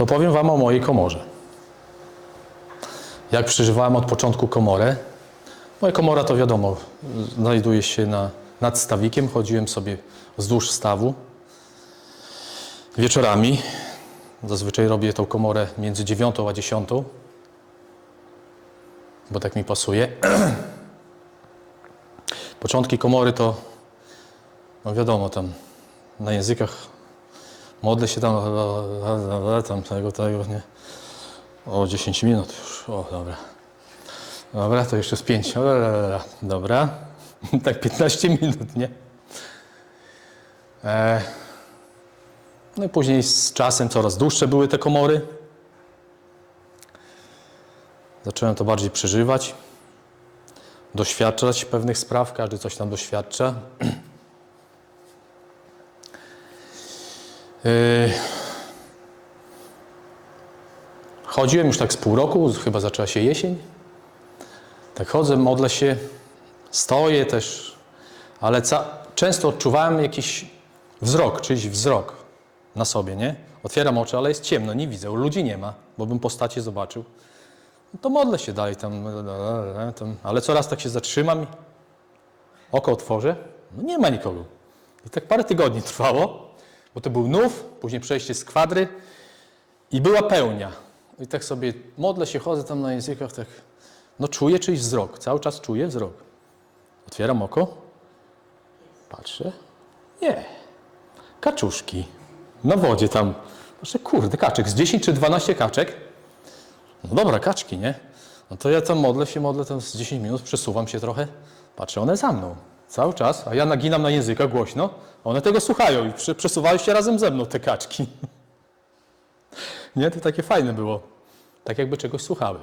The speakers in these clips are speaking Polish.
to powiem Wam o mojej komorze. Jak przeżywałem od początku komorę? Moja komora to wiadomo, znajduje się na, nad stawikiem. Chodziłem sobie wzdłuż stawu wieczorami. Zazwyczaj robię tą komorę między 9 a 10, bo tak mi pasuje. Początki komory to, no wiadomo, tam na językach modlę się tam, tam tego, tego, nie. O 10 minut już, o dobra. Dobra, to jeszcze z 5. Dobra, tak 15 minut, nie? E, no i później z czasem coraz dłuższe były te komory. Zacząłem to bardziej przeżywać, doświadczać pewnych spraw, każdy coś tam doświadcza. Chodziłem już tak z pół roku, chyba zaczęła się jesień. Tak chodzę, modlę się, stoję też, ale często odczuwałem jakiś wzrok, czyjś wzrok na sobie, nie? Otwieram oczy, ale jest ciemno, nie widzę, ludzi nie ma, bo bym postacie zobaczył. No to modlę się dalej tam, tam, ale coraz tak się zatrzymam, oko otworzę, no nie ma nikogo. I tak parę tygodni trwało, bo to był nów, później przejście z kwadry i była pełnia. I tak sobie modlę się, chodzę tam na językach, tak, no czuję czyjś wzrok, cały czas czuję wzrok. Otwieram oko, patrzę, nie, kaczuszki na wodzie tam. Patrzę, kurde, kaczek, z 10 czy 12 kaczek. No dobra, kaczki, nie? No to ja tam modlę się, modlę tam z 10 minut, przesuwam się trochę, patrzę, one za mną. Cały czas, a ja naginam na języka głośno, one tego słuchają i prze- przesuwają się razem ze mną, te kaczki. Nie, to takie fajne było. Tak jakby czegoś słuchały.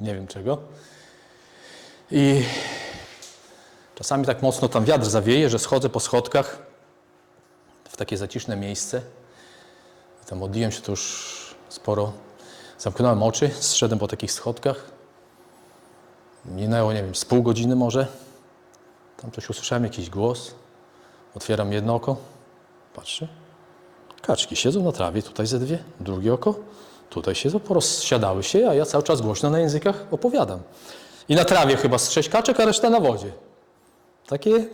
Nie wiem czego. I czasami tak mocno tam wiatr zawieje, że schodzę po schodkach w takie zaciszne miejsce. I tam modliłem się to już sporo. Zamknąłem oczy, zszedłem po takich schodkach. Minęło, nie wiem, z pół godziny może. Tam coś usłyszałem, jakiś głos. Otwieram jedno oko, patrzę. Kaczki siedzą na trawie, tutaj ze dwie, drugie oko, tutaj siedzą, porozsiadały się, a ja cały czas głośno na językach opowiadam. I na trawie chyba z sześć kaczek, a reszta na wodzie. Takie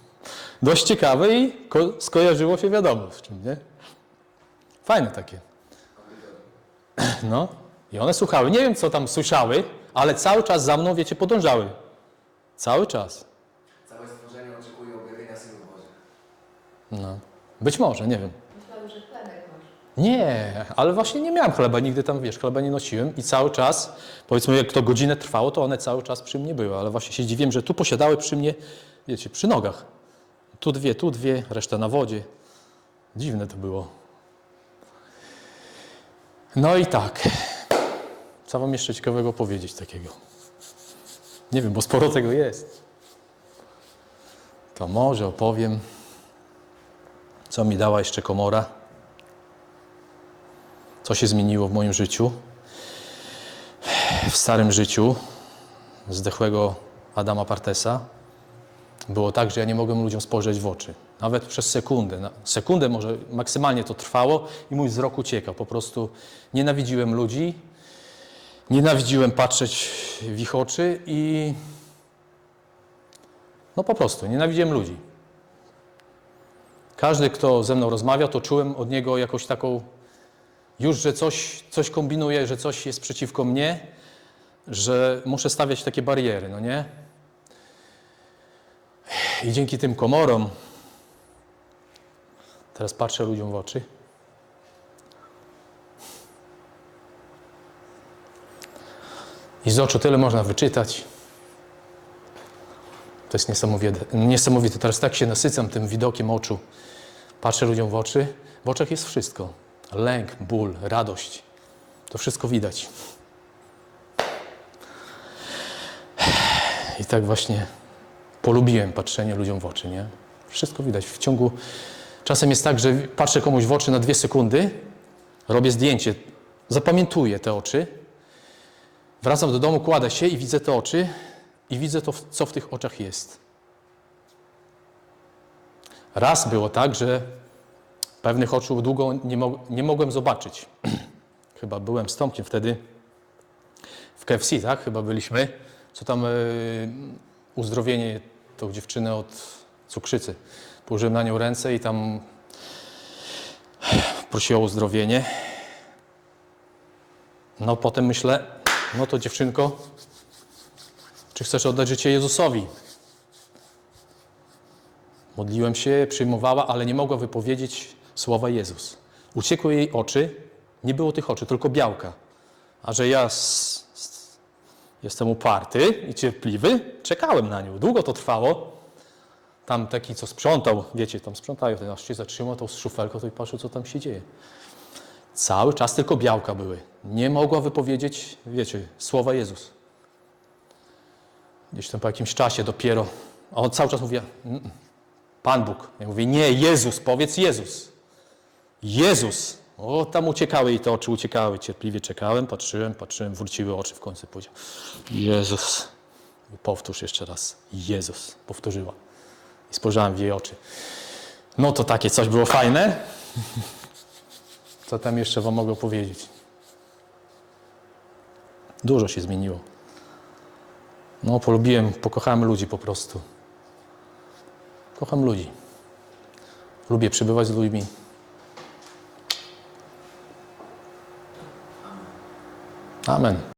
dość ciekawe i ko- skojarzyło się wiadomo z czym, nie? Fajne takie. No. I one słuchały. Nie wiem, co tam słyszały, ale cały czas za mną, wiecie, podążały. Cały czas. Całe stworzenie oczekuje objawienia Synu Bożych. No. Być może, nie wiem. Myślałam, że chlebek masz. Nie, ale właśnie nie miałem chleba, nigdy tam, wiesz, chleba nie nosiłem i cały czas, powiedzmy, jak to godzinę trwało, to one cały czas przy mnie były, ale właśnie się zdziwiłem, że tu posiadały przy mnie, wiecie, przy nogach. Tu dwie, tu dwie, reszta na wodzie. Dziwne to było. No i tak. Co wam jeszcze ciekawego powiedzieć takiego? Nie wiem, bo sporo tego jest. To może opowiem, co mi dała jeszcze komora co się zmieniło w moim życiu. W starym życiu zdechłego Adama Partesa było tak, że ja nie mogłem ludziom spojrzeć w oczy. Nawet przez sekundę. Sekundę może maksymalnie to trwało i mój wzrok uciekał. Po prostu nienawidziłem ludzi, nienawidziłem patrzeć w ich oczy i no po prostu nienawidziłem ludzi. Każdy, kto ze mną rozmawiał, to czułem od niego jakąś taką już, że coś, coś kombinuje, że coś jest przeciwko mnie, że muszę stawiać takie bariery, no nie? I dzięki tym komorom teraz patrzę ludziom w oczy. I z oczu tyle można wyczytać. To jest niesamowite. niesamowite. Teraz tak się nasycam tym widokiem oczu. Patrzę ludziom w oczy. W oczach jest wszystko. Lęk, ból, radość. To wszystko widać. I tak właśnie polubiłem patrzenie ludziom w oczy, nie? Wszystko widać. W ciągu... Czasem jest tak, że patrzę komuś w oczy na dwie sekundy, robię zdjęcie, zapamiętuję te oczy, wracam do domu, kładę się i widzę te oczy i widzę to, co w tych oczach jest. Raz było tak, że pewnych oczu długo nie, mo- nie mogłem zobaczyć. chyba byłem z Tomkiem wtedy w KFC, tak? Chyba byliśmy. Co tam y, uzdrowienie tą dziewczynę od cukrzycy. Położyłem na nią ręce i tam prosiła o uzdrowienie. No potem myślę, no to dziewczynko, czy chcesz oddać życie Jezusowi? Modliłem się, przyjmowała, ale nie mogła wypowiedzieć słowa Jezus. Uciekły jej oczy, nie było tych oczu, tylko białka. A że ja s- s- jestem uparty i cierpliwy, czekałem na nią. Długo to trwało. Tam taki, co sprzątał, wiecie, tam sprzątają, ten aż się zatrzymał tą szufelką, to i patrzył, co tam się dzieje. Cały czas tylko białka były. Nie mogła wypowiedzieć, wiecie, słowa Jezus. Gdzieś tam po jakimś czasie dopiero, a on cały czas mówiła, "Mm, Pan Bóg. Ja mówię, nie, Jezus, powiedz Jezus. Jezus. O, tam uciekały i te oczy uciekały. Cierpliwie czekałem, patrzyłem, patrzyłem, wróciły oczy w końcu. Powiedział, Jezus. I powtórz jeszcze raz. Jezus. Powtórzyła. I spojrzałem w jej oczy. No to takie coś było fajne. Co tam jeszcze wam mogę powiedzieć? Dużo się zmieniło. No, polubiłem, pokochałem ludzi po prostu. Kocham ludzi. Lubię przebywać z ludźmi. Amen.